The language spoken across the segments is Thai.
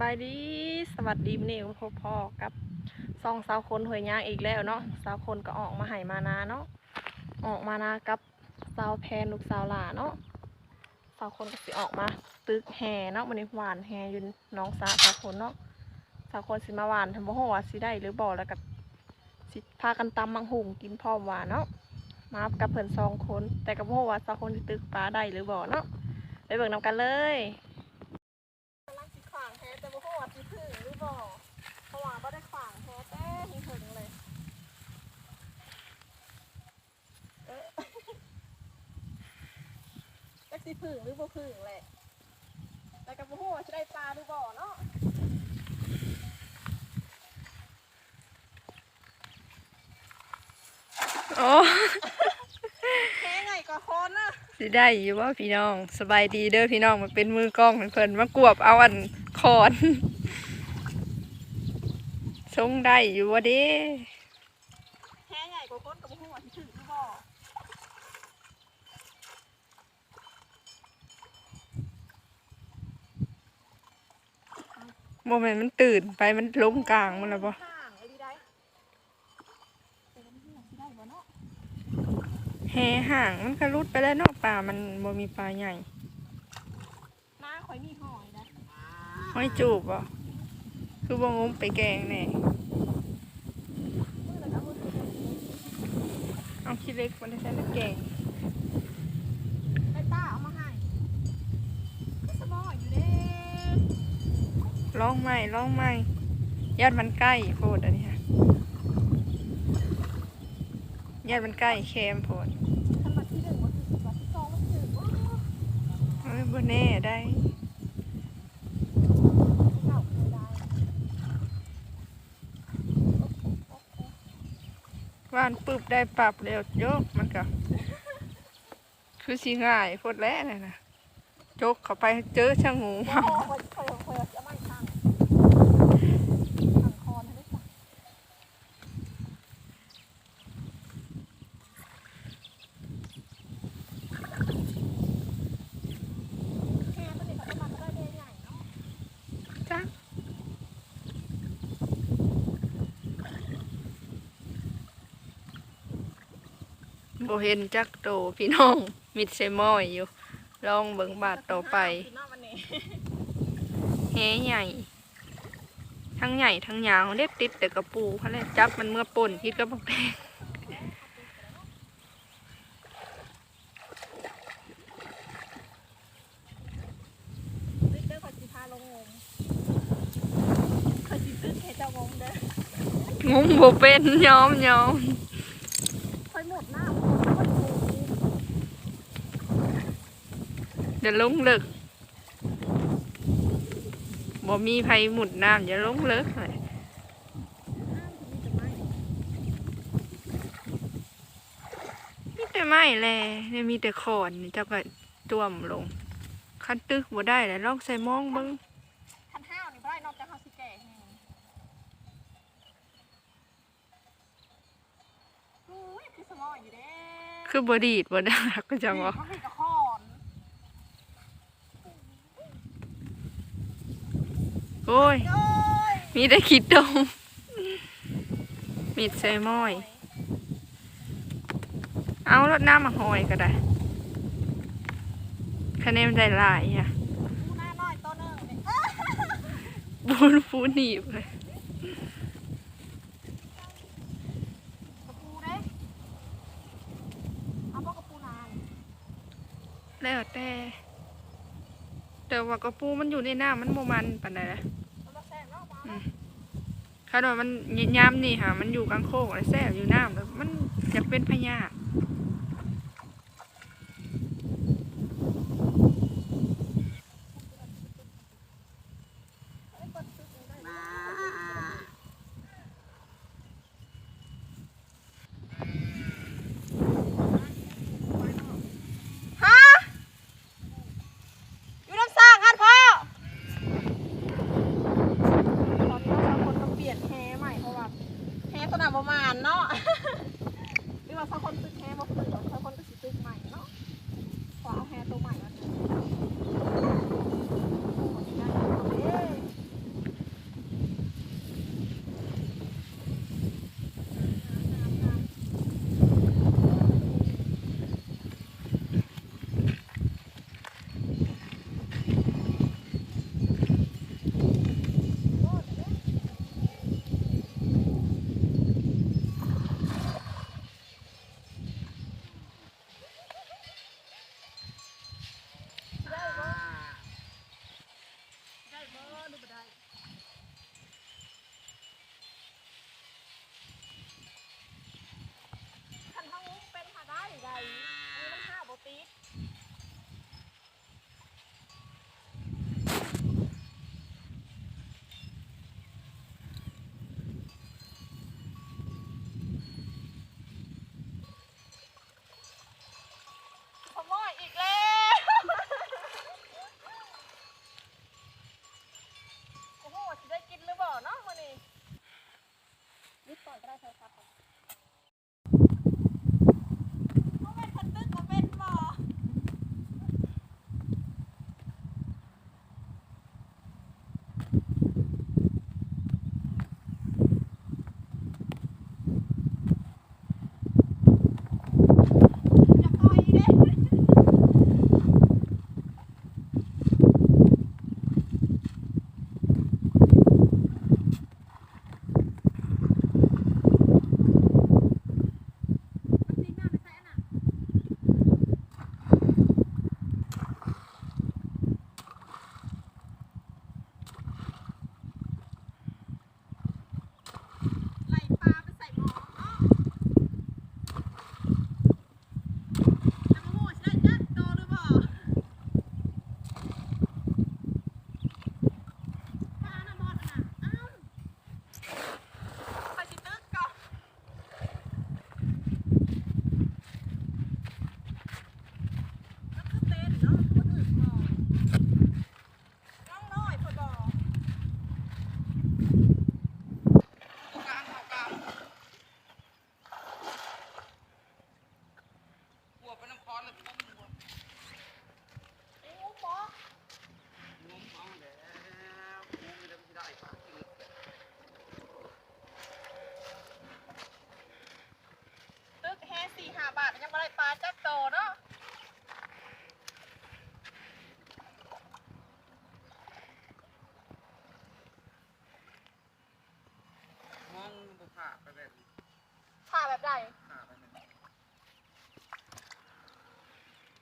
บายดี สวัสดีมื้อนี้พบพ่อกับซองสาวคนหวยยางอีกแล้วเนาะสาวคนก็ออกมาให้มานาเนาะออกมานากับสาวแพนลูกสาวหลาเนาะสาวคนก็สิออกมา ตึกแห่เนาะมื้อนี้หวานแห่ยู่หน้องสาสาวคนเนาะสาวคนสิมาหวานทำบ่ฮู้ว่าสิได้หรือบ่แล้วก็สิพากันตำมังหุงกินพร้อมหวานเนาะมากับเพิ่นสองคน แต่ก็บ่ฮู้ว่าสาวคนสิตึกปลาได้หรือบ่เนาะไปเบิ่งนํกันเลย กำลังสิขวางแท้แต่บ่ฮู้ว่าสิถึงหรือบ่เพราะว่าบ่ได้ขวางแท้แต่หิถึงเลยเอ๊ะ จัก สิถึงหรือบ่ถึงแหละแต่ก็บ่ฮู้ว่าสิได้ปลาหรือบ่เนาะโอ้แค่ไงก็คนน่ะสิได้อยู่ว่าพี่น้องสบายดีเด้อพี่น้องมันเป็นมือกล้องให้เพิ่นมากวบเอาอันคอนชงได้อยู่ว่าเด้ แค่ไงก็คนก็บ่ฮู้ว่าสิถึงหรือบ่ โมเมนต์มันตื่นไปมันลงกลางมันแล้วบ่ห่างไอ้ดีได้แต่ก็บ่ฮู้ว่าสิได้บ่เนาะแห่ห่างมันก็รุดไปแล้วเนาะป่ามันบ่มีปลาใหญ่น้าข่อยมีหอยนะห้อยจูบบ่คือบ่งมไปแกงแน่มือละกับมือถือเอาขี้เล็กมันได้ใช้น้ำแกง ไปต้าเอามาให้ก็สบอยอยู่เด้ ร้องไม่ร้องไม่ญาติมันใกล้โพดอันนี้ค่ะญาติมันใกล้แคมโพดเอ้ยบ่แน่ได้เก่าเลยได้ว่านปึบได้ปรับเร็วโยกมันก็คือสิง่ายโพดแล้วน่ะนะโจกเข้าไปเจอช่างงูโอ้เห่า โหข่อยข่อยข่อยจะไม่ทางทางคอนให้ได้จ้ะแค่ตัวนี้ก็ต้องมาได้ใหญ่เนาะ จ้ะ บ่เห็นจักโตพี่น้อง มิดเซมอยอยู่ ลองเบิ่งบาทต่อไปกินเนาะวันนี้แหใหญ่ ทั้งใหญ่ทั้งยาวเล็บติดแต่กระปูเขาเลยจับมันเมื่อป่นคิดก็บอกแพงตึ๊กเด้อข่อยสิพาลงงมข่อยสิตึ๊กให้เจ้างมเด้องมบ่เป็นยอมยอม ค่อยหมดหน้าค่อยโกง เดี๋ยวลงเลิกบ่มีไผหมุดน้ำอย่าลงเลิกเลยมีแต่ไม้แลเนี่ยมีแต่ขอนนี่เจ้าก็จ้วมลง คันตึกบ่ได้แล้วลองใส่มองเบิ่งคันห้าวนี่บ่ได้นอกจากเฮาสิแก่แห้งอุ้ยคือสมออยู่เด้คือบ่ดีดบ่ได้ก็จังว่ามันเป็นกระคอน โอ้ย มีได้คิดตรงมีดใส่ม้อย เอารถน้ำมาหอยก็ได้คะแนนได้หลายอะบูนฟูหนีบเลยกระปูเด้เอาบ่กระปูนานแล้วแต่ แต่ว่ากระปูมันอยู่ในน้ำมันโมมันปานใดละมันบ่แซ่บเนาะบ่ข้าดว่ามันย้ำนี่ค่ะ มันอยู่กลางโคกแล้วแซ่บอยู่น้ำแล้วมันอยากเป็นพญา ผ่าไปแบบนี้ผ่าแบบใดผ่าไปแบบนี้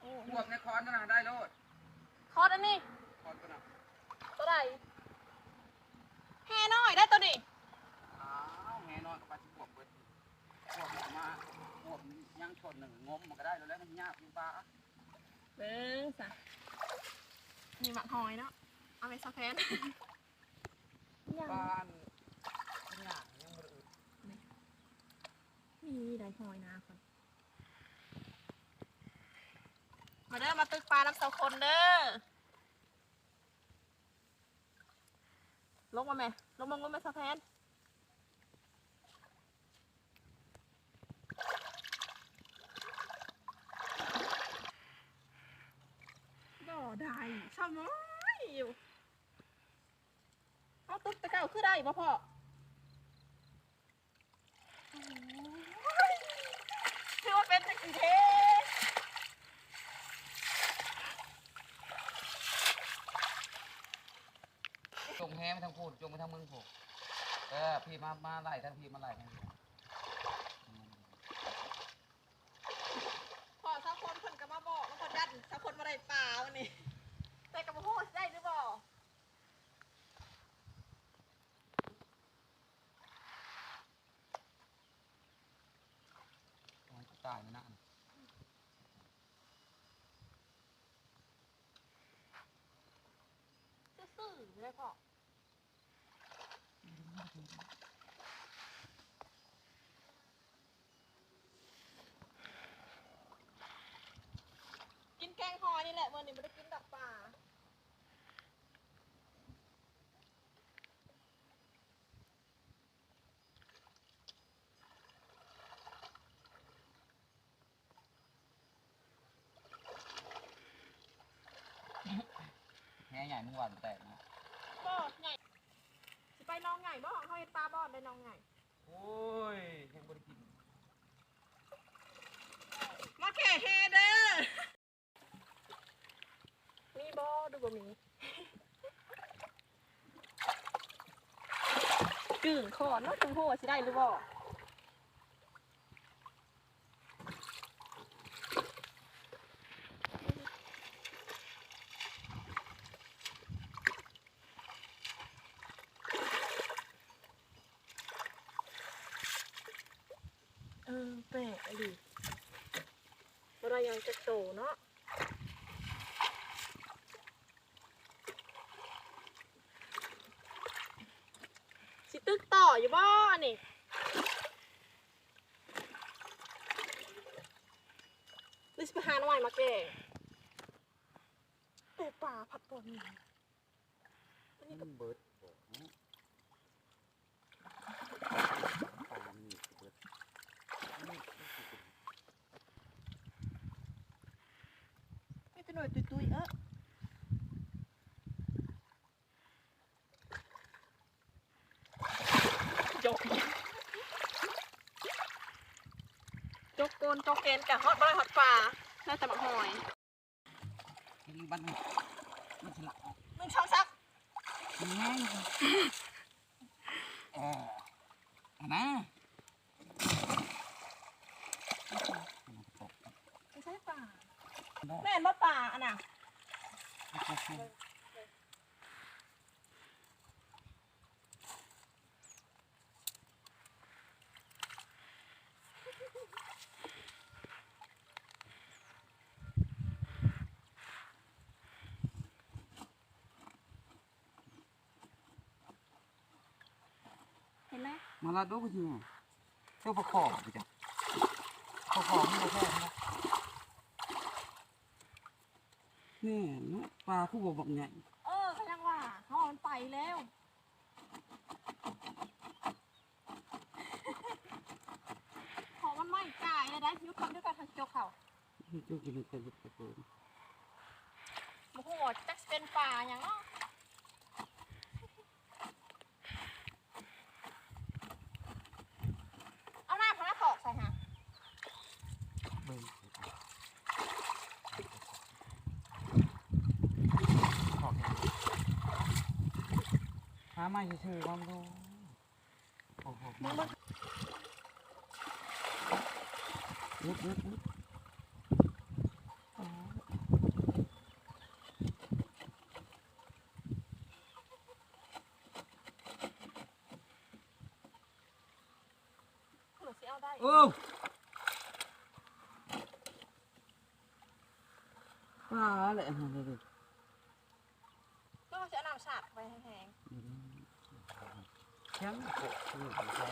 โอ้พวกในคอนนั่นนะได้โลดคอดอันนี้คอนตัวน่ะตัวใดแฮ่น้อยได้ตัวนี้อ้าวแหนอนกับปลาที่พวกเบิดพวกมันมาพวกยังชนหนึ่งงมมันก็ได้แล้วแล้วมันยากอยู่ปลาเบิ้งสะมีหมักหอยเนาะเอาไปสักแพนยังบ้านยากยังบ่ได้อึด มีได้ หอยนะคนมาเด้อมาตึกปลาน้ำเสาคนเด้อลงมาแม่ลงมางมไปสักแพนบ่ได้ชอบน้อยอยู่เอาตุ๊กตะเก่าคือได้บ่พ่อโอ้ยถือว่าเป็นจักรีเท จงแฮ ไปทางพูดจงไปทางเมืองผูกเออพี่มามาไล่ทางพี่มาไล่ทางพี่อืมพ่อสักคนเพิ่นก็มาบอกว่าคนยันสักคนมาได้ปลาวันนี้แต่กับโหสิได้หรือบ่มันตายไม่นานซื่อๆเลยพ่อ กินแกงหอยนี่แหละวันนี้ไม่ได้กินดักปลาแฮใหญ่เมื่อวานแตกนะบ่ใหญ่ สิไปน้องเขาเห็ดปลาบอดได้น้องใหญ่โอ้ยแห้งบริกินมาแข่เฮเด้อมีบ่ดูบ่มีกึ่งขอเนาะถึงโหสิได้หรือบ่ ยังจะโตเนาะสิตึกต่ออยู่บ่นี่หรือสิไปหาหน่อยมาแกงแต่ป่าผัดตัวนี้มันเบิดบ่เนาะปลามีเบิด ไม่เป็นหน่วยตุยๆเออจกจกโก นจกเกนกับฮอตบอยฮอตป่าได้แต่บักหอยกินบ้านมันมันฉลาดมึงช่องซักแม่งเออเอานะไม่ใช่ป่าแม่นบ่ป่าอันน่ะ มมาลาดูก็จริงอะเจ้าประคอบไปจ้ะประคอบมันบ่แพ้นะนี่เนาะปลาคู่บ่บักใหญ่เออเขายังว่าเขาเอามันไปแล้วของมันไม่จ่ายเลยนะยุคคำด้วยกันทางโจกเขาเจ้ากินเป็นลูกตะโกนโอ้โหจักสิเป็นป่าอย่างเนาะเอาหน้าพนักถอกใส่ฮะ เบิ่งขอบ หาไม่ซื่อๆลองดูโอ้โหมึงมึงลุดลุกลุก หนูสิเอาได้ โอ้ปลาแหละฮะเลย ก็จะเอาน้ำสาดไปแห้ง แข็งโคตรนี่แค่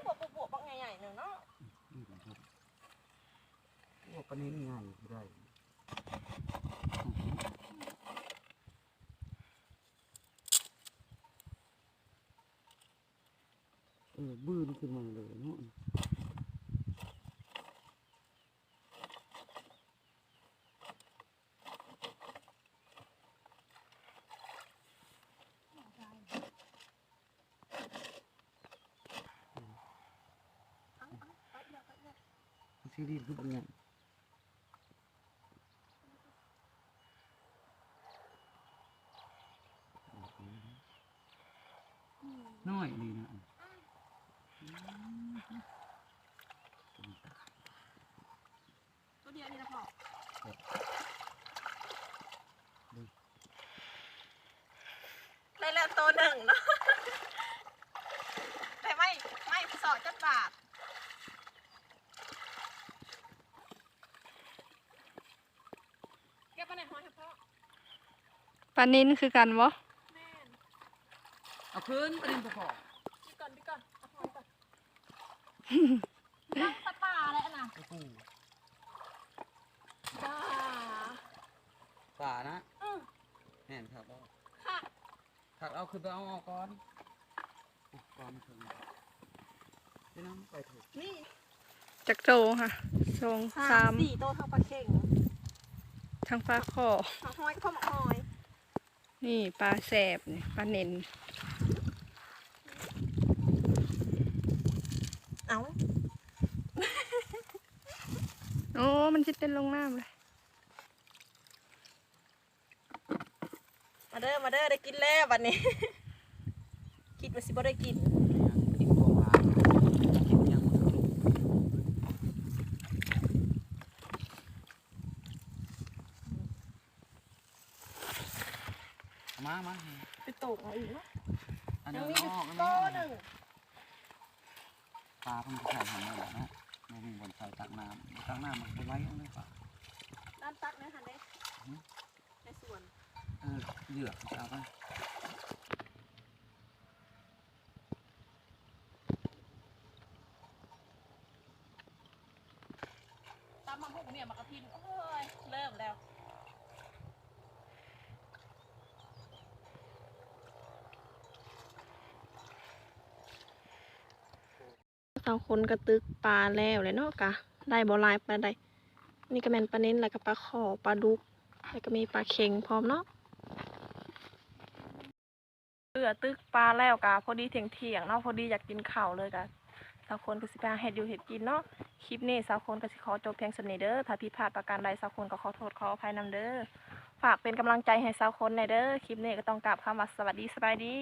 ๆบวกบวกบางใหญ่ๆหนึ่งเนาะนี่ครับโอ้ปลานี้ง่ายอยู่ได้เออบื้นขึ้นมาเลยเนาะ เอาเอาไปเดี๋ยวไปเดี๋ยว ซีรีส์คือบางอย่างน้อยดีนะ ตัวเดียวนี่นะพ่อได้แล้วตัวหนึ่งเนาะ แต่ไม่ไม่สอดจัดบาทเก็บไปไหนห้อยเฉพาะ ปลานินคือกันบ่เอาคืนประเด็นประกอพี่ก่อนพี่ก่อนเอาห้อก่อนนั่งสปาเลยอะน่ะโอ้โหบ้าป่านะอือแน่นครับเอาค่ะถักเอาคือไปเอาออกก่อนอุปกรณ์ถึงพี่น้องไปถูกนี่จักโตค่ะสองสามสี่โตเท่าปลาเข่งทั้งปลาขอหาห้อยเข้ามาห้อย นี่ปลาแสบนี่ปลาเน่นเอ้าโอ้มันจะเป็นลงน้ำเลยมาเด้อมาเด้อได้กินแล้วบัดนี้ คิดว่าสิบ่ได้กินยังกินตัวปลากินยังมันก็รู้เอา มามาไปตกเอาอีกเนาะอันยันี้งมีออกอันโตนี้หนึ่งปลาเพิ่งจะใส่หันมาแล้วนะมันมีบนใส่ตักน้ำตักน้ำมันไปไว้เอาเลยป่ะด้านตักนะฮันเด้ในส่วนเออเหยือกจะเอาไป ตามมาพวกเนี่ยมากระพินโอ้ยเริ่มแล้ว สาคนกระตึกปลาแล้วเลยเนาะกะ ได้บ่หลายปลาได้ นี่ก็แมนปลาเน้นแล้วก็ปลาขอปลาดุก แล้วก็มีปลาเค็งพร้อมเนาะเอือตึกปลาแล้วกะพอดีเที่ยงเที่ยงๆเนาะพอดีอยากกินข้าวเลยกะสาวคนก็สิไปหาเห็ดอยู่เห็ดกินเนาะคลิปนี้สาวคนก็สิขอจบเพียงสนิเด้อถ้าผิดพลาดประการใดสาวคนก็ขอโทษขออภัยนำเด้อฝากเป็นกำลังใจให้สาวคนในเด้อคลิปนี้ก็ต้องกราบคำว่าสวัสดีสบายดี